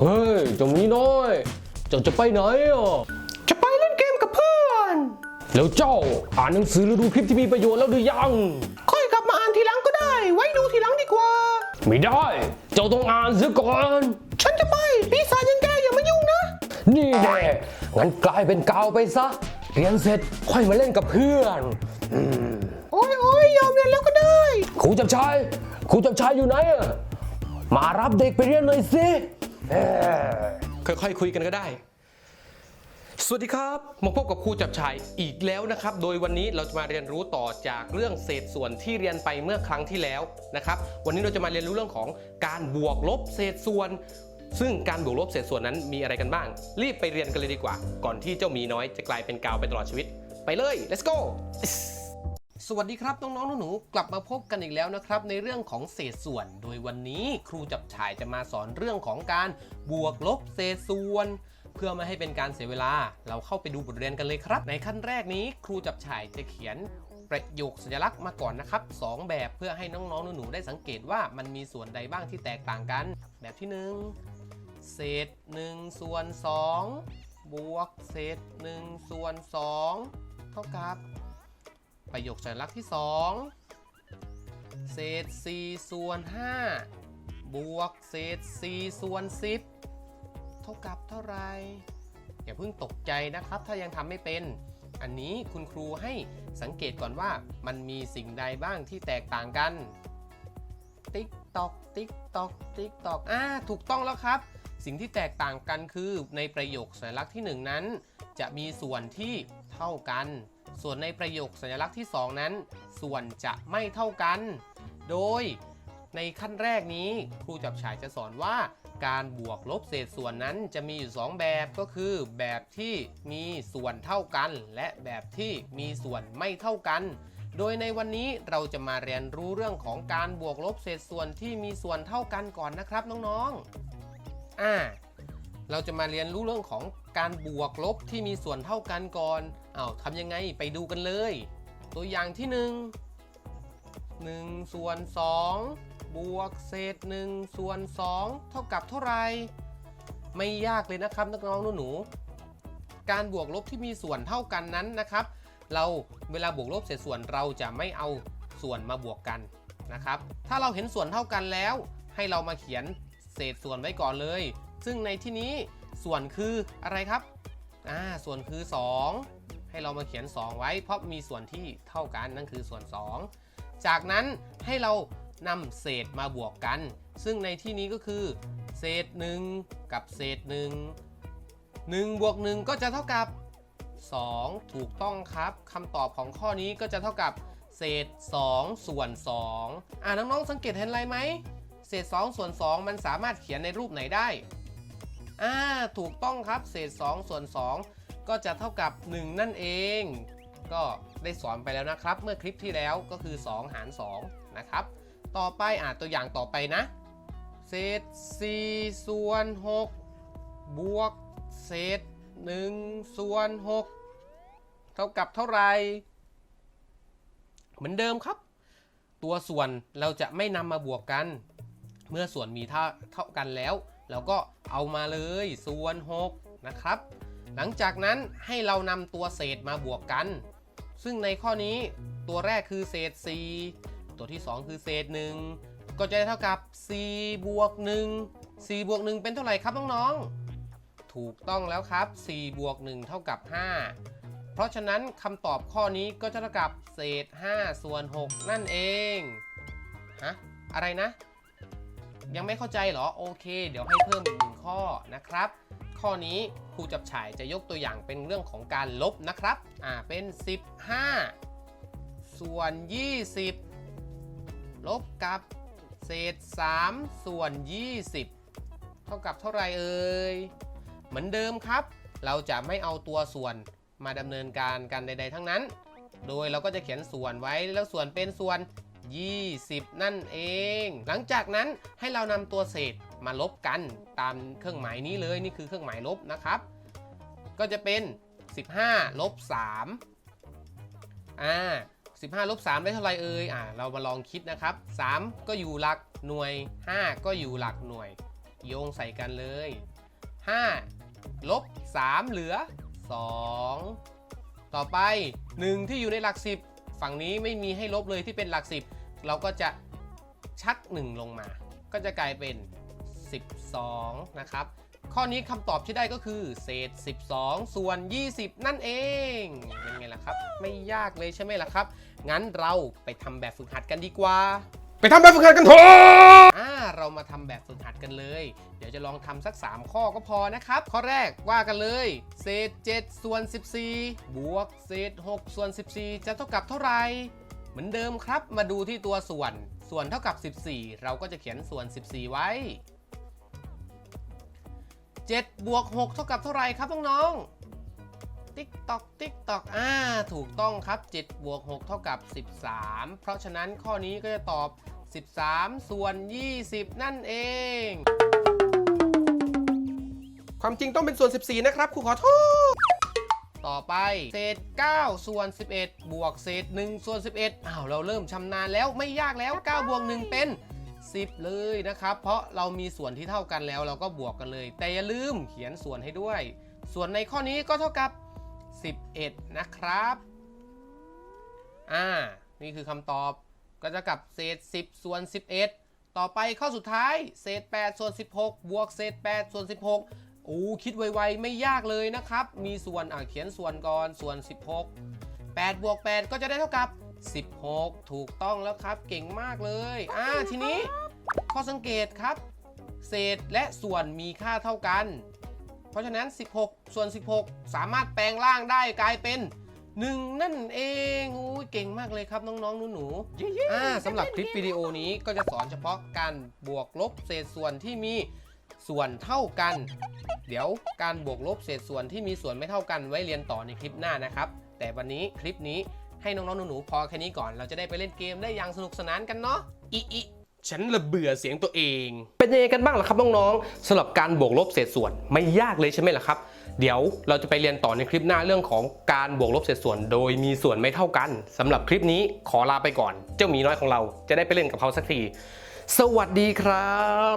เฮ้ยเจงนี้น้อย เจ้าจะไปไหนอะ จะไปเล่นเกมกับเพื่อน แล้วเจ้าอ่านหนังสือหรือดูคลิปที่มีประโยชน์แล้วหรือยัง ค่อยกลับมาอ่านทีหลังก็ได้ ไว้ดูทีหลังดีกว่า ไม่ได้ เจ้าต้องอ่านซะก่อน ฉันจะไป ปีศาจอยังแกอย่ามายุ่งนะ นี่แน่งั้นกลายเป็นกาวไปซะ เรียนเสร็จค่อยมาเล่นกับเพื่อนโอ้ยโอ้ยยอมเรียนแล้วก็ได้ครูจับชายครูจับชายอยู่ไหนอะ มารับเด็กไปเรียนหน่อยสิเค่อยๆคุยกันก็ได้ สวัสดีครับมาพบกับครูจับชายอีกแล้วนะครับ โดยวันนี้เราจะมาเรียนรู้ต่อจากเรื่องเศษส่วนที่เรียนไปเมื่อครั้งที่แล้วนะครับ วันนี้เราจะมาเรียนรู้เรื่องของการบวกลบเศษส่วน ซึ่งการบวกลบเศษส่วนนั้นมีอะไรกันบ้าง รีบไปเรียนกันเลยดีกว่า ก่อนที่เจ้ามีน้อยจะกลายเป็นกาวไปตลอดชีวิต ไปเลย let's go สวัสดีครับน้องๆหนูๆกลับมาพบกันอีกแล้วนะครับ ในเรื่องของเศษส่วน โดยวันนี้ครูจับฉายจะมาสอนเรื่องของการบวกลบเศษส่วน เพื่อไม่ให้เป็นการเสียเวลา เราเข้าไปดูบทเรียนกันเลยครับ ในขั้นแรกนี้ครูจับฉายจะเขียนประโยคสัญลักษณ์มาก่อนนะครับสองแบบเพื่อให้น้องๆหนูๆได้สังเกตว่ามันมีส่วนใดบ้างที่แตกต่างกัน แบบที่หนึ่งเศษ1ส่วน2บวกเศษ1ส่วน2เท่ากับ ประโยคสัญลักษณ์ที่ 2 เศษ4ส่วน 5 บวกเศษ4ส่วน 10 เท่ากับเท่าไรอย่าเพิ่งตกใจนะครับ ถ้ายังทำไม่เป็น อันนี้คุณครูให้สังเกตก่อนว่ามันมีสิ่งใดบ้างที่แตกต่างกัน ติ๊กตอก ติ๊กตอก ติ๊กตอกอ่าถูกต้องแล้วครับ สิ่งที่แตกต่างกันคือในประโยคสัญลักษณ์ที่ 1 นั้น จะมีส่วนที่เท่ากัน ส่วนในประโยคสัญลักษณ์ที่ 2 นั้น ส่วนจะไม่เท่ากัน โดยในขั้นแรกนี้ครูจับฉายจะสอนว่า การบวกลบเศษส่วนนั้นจะมีอยู่ 2 แบบก็คือแบบที่มีส่วนเท่ากัน และแบบที่มีส่วนไม่เท่ากัน โดยในวันนี้เราจะมาเรียนรู้เรื่องของการบวกลบเศษส่วนที่มีส่วนเท่ากันก่อนนะครับน้องๆ อ่า เราจะมาเรียนรู้เรื่องของ การบวกลบที่มีส่วนเท่ากันก่อนอ้าวทำยังไงไปดูกันเลย ตัวอย่างที่ 1 1 ส่วน 2 บวกเศษ 1 ส่วน 2 เท่ากับเท่าไหร่ไม่ยากเลยนะครับน้องๆหนูๆการบวกลบที่มีส่วนเท่ากันนั้นนะครับ เราเวลาบวกลบเศษส่วนเราจะไม่เอาส่วนมาบวกกันนะครับ ถ้าเราเห็นส่วนเท่ากันแล้ว ให้เรามาเขียนเศษส่วนไว้ก่อนเลย ซึ่งในที่นี้ ส่วนคืออะไรครับอ่าส่วนคือ 2 ให้เรามาเขียน 2 ไว้ เพราะมีส่วนที่เท่ากันนั่นคือส่วน 2 จากนั้นให้เรานำเศษมาบวกกัน ซึ่งในที่นี้ก็คือ เศษ 1 กับเศษ 1 1บวก1ก็จะเท่ากับ 2 ถูกต้องครับคำตอบของข้อนี้ก็จะเท่ากับเศษ 2 ส่วน 2 อ่าน้องๆสังเกตเห็นอะไรไหมเศษ 2 ส่วน 2 มันสามารถเขียนในรูปไหนได้ อ่าถูกต้องครับเศษ 2 ส่วน 2 ก็จะเท่ากับ 1 นั่นเอง ก็ได้สอนไปแล้วนะครับ เมื่อคลิปที่แล้วก็คือ 2 หาร 2 นะครับ ต่อไปอ่าตัวอย่างต่อไปนะ เศษ 4 ส่วน 6 บวก เศษ 1 ส่วน 6 เท่ากับเท่าไหร่เหมือนเดิมครับ ตัวส่วนเราจะไม่นำมาบวกกัน เมื่อส่วนมีเท่าเท่ากันแล้ว เราก็เอามาเลยส่วน6นะครับ หลังจากนั้นให้เรานำตัวเศษมาบวกกัน ซึ่งในข้อนี้ตัวแรกคือเศษ 4 ตัวที่ 2 คือเศษ 1 ก็จะได้เท่ากับ 4 บวก 1 4บวก 1 เป็นเท่าไหร่ครับน้องๆ ถูกต้องแล้วครับ 4 บวก 1 เท่ากับ 5 เพราะฉะนั้นคำตอบข้อนี้ก็จะเท่ากับเศษ 5 ส่วน 6 นั่นเอง ฮะ อะไรนะ ยังไม่เข้าใจเหรอ โอเค เดี๋ยวให้เพิ่มอีกหนึ่งข้อนะครับ ข้อนี้ครูจับฉายจะยกตัวอย่างเป็นเรื่องของการลบนะครับ อ่า เป็น 15 ส่วน 20 ลบกับเศษ 3 ส่วน 20 เท่ากับเท่าไหร่เอ่ย เหมือนเดิมครับ เราจะไม่เอาตัวส่วนมาดำเนินการกันใด ๆ ทั้งนั้น โดยเราก็จะเขียนส่วนไว้แล้วส่วนเป็นส่วน 20 นั่นเอง หลังจากนั้นให้เรานำตัวเศษมาลบกันตามเครื่องหมายนี้เลยนี่คือเครื่องหมายลบนะครับ ก็จะเป็น 15ลบ3อ่า15ลบ3ได้เท่าไรเอ่ยอ่าเรามาลองคิดนะครับ 3 ก็อยู่หลักหน่วย 5 ก็อยู่หลักหน่วย โยงใส่กันเลย 5 ลบ 3 เหลือ 2 ต่อไป 1 ที่อยู่ในหลัก 10 ฝั่งนี้ไม่มีให้ลบเลยที่เป็นหลัก 10 เราก็จะชัก 1 ลงมา ก็จะกลายเป็น 12 นะครับ ข้อนี้คำตอบที่ได้ก็คือ เศษ 12 ส่วน 20 นั่นเอง เป็นไงล่ะครับ ไม่ยากเลยใช่ไหมล่ะครับ งั้นเราไปทำแบบฝึกหัดกันดีกว่า ไปทำแบบฝึกหัดกันเถอะอ่าเรามาทำแบบฝึกหัดกันเลย เดี๋ยวจะลองทำสัก 3 ข้อก็พอนะครับ ข้อแรกว่ากันเลย เศษ 7 ส่วน 14 บวก เศษ 6 ส่วน 14 จะเท่ากับเท่าไหร่เห มือนเดิมครับ มาดูที่ตัวส่วน ส่วนเท่ากับ 14 เราก็จะเขียนส่วน 14 ไว้ 7 บวก 6 เท่ากับเท่าไหร่ครับน้องๆติ๊กตอกติ๊กตอกอ่า ถูกต้องครับ 7 บวก 6 เท่ากับ 13 เพราะฉะนั้นข้อนี้ก็จะตอบ 13 ส่วน 20 นั่นเอง ความจริงต้องเป็นส่วน 14 นะครับครูขอโทษ ต่อไป เศษ 9 ส่วน 11 บวกเศษ 1 ส่วน 11อ้าวเราเริ่มชำนาญแล้วไม่ยากแล้ว9บวก1เป็น 10 เลยนะครับ เพราะเรามีส่วนที่เท่ากันแล้วเราก็บวกกันเลย แต่อย่าลืมเขียนส่วนให้ด้วย ส่วนในข้อนี้ก็เท่ากับ 11 นะครับอ่านี่คือคำตอบก็จะกับเศษ 10 ส่วน 11 ต่อไปข้อสุดท้าย เศษ 8 ส่วน 16 บวกเศษ 8 ส่วน 16 โอ้คิดไวๆไม่ยากเลยนะครับ มีส่วนอ่าเขียนส่วนก่อนส่วน 16 8บวก8ก็จะได้เท่ากับ 16 ถูกต้องแล้วครับ เก่งมากเลยอ่าทีนี้ข้อสังเกตครับ เศษและส่วนมีค่าเท่ากัน เพราะฉะนั้น 16 ส่วน 16 สามารถแปลงร่างได้กลายเป็น1นั่นเองอุ้ยเก่งมากเลยครับน้องๆหนูๆอ่าสำหรับคลิปวิดีโอนี้ก็จะสอนเฉพาะการบวกลบเศษส่วนที่มี ส่วนเท่ากัน เดี๋ยวการบวกลบเศษส่วนที่มีส่วนไม่เท่ากันไว้เรียนต่อในคลิปหน้านะครับ แต่วันนี้คลิปนี้ให้น้องๆหนูๆพอแค่นี้ก่อน เราจะได้ไปเล่นเกมได้อย่างสนุกสนานกันเนาะอิอิฉันระเบื่อเสียงตัวเอง เป็นยังไงกันบ้างล่ะครับน้องๆสำหรับการบวกลบเศษส่วนไม่ยากเลยใช่ไหมล่ะครับ เดี๋ยวเราจะไปเรียนต่อในคลิปหน้าเรื่องของการบวกลบเศษส่วน โดยมีส่วนไม่เท่ากันสำหรับคลิปนี้ขอลาไปก่อน เจ้าหมีน้อยของเราจะได้ไปเล่นกับเขาสักที สวัสดีครับ